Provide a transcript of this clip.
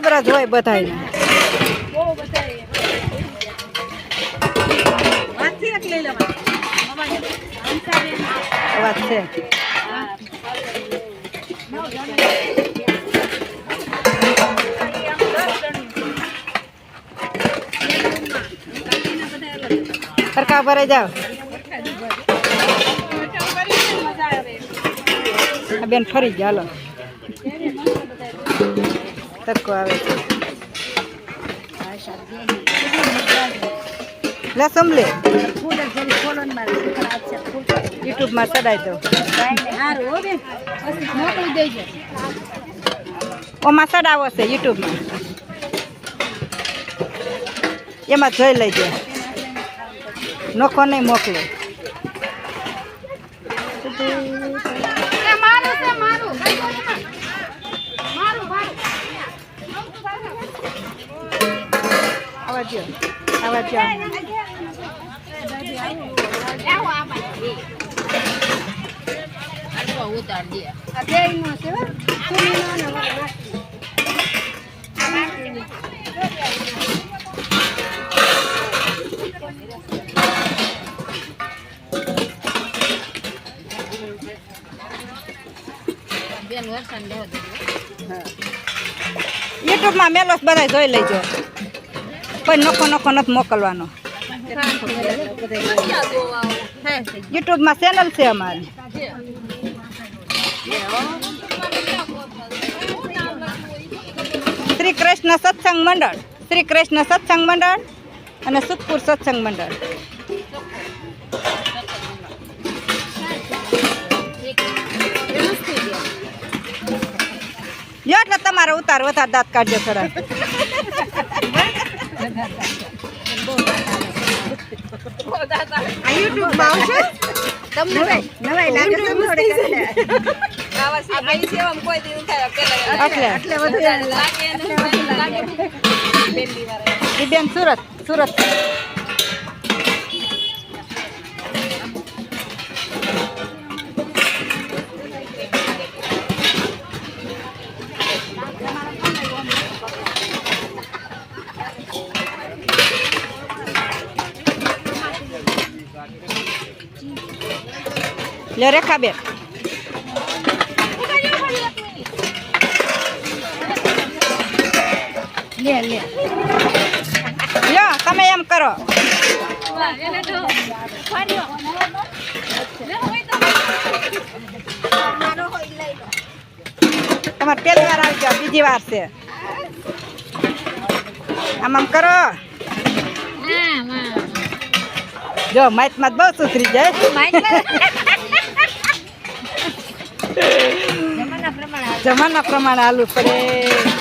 ખબર જ હોય બધાને વાત છે. સરખા ભરે જાઓ. બેન ફરી ગયા તડકો આવે છે. યુટ્યુબમાં ચડાવી ઓમાં ચડાવો છે યુટ્યુબમાં. એમાં જોઈ લેજો. નોખો નહીં મોકલો. આવા જો આવા જો યુટ્યુબમાં મેલોસ બધા જોઈ લેજો. કોઈ નોખો નોખો નથી મોકલવાનો. યુટ્યુબમાં ચેનલ છે અમારી. શ્રી કૃષ્ણ સત્સંગ મંડળ. શ્રી કૃષ્ણ સત્સંગ મંડળ અને સુખપુર સત્સંગ મંડળ. એટલે તમારે ઉતાર વધારે દાંત કાઢજો થોડા આ યુટ્યુબમાં આવશે? તમને નવાઈ લાગે છે થોડીક એટલે એટલે બેન સુરત સુરત. લે રેખા બેન. લે લે. લ્યો તમે એમ કરો. તમારે પહેલી વાર આવી જાઓ બીજી વાર છે. આમ આમ કરો. જો માઇકમાં બહુ સુધરી જાય. જમાના પ્રમાણે આલુ પડે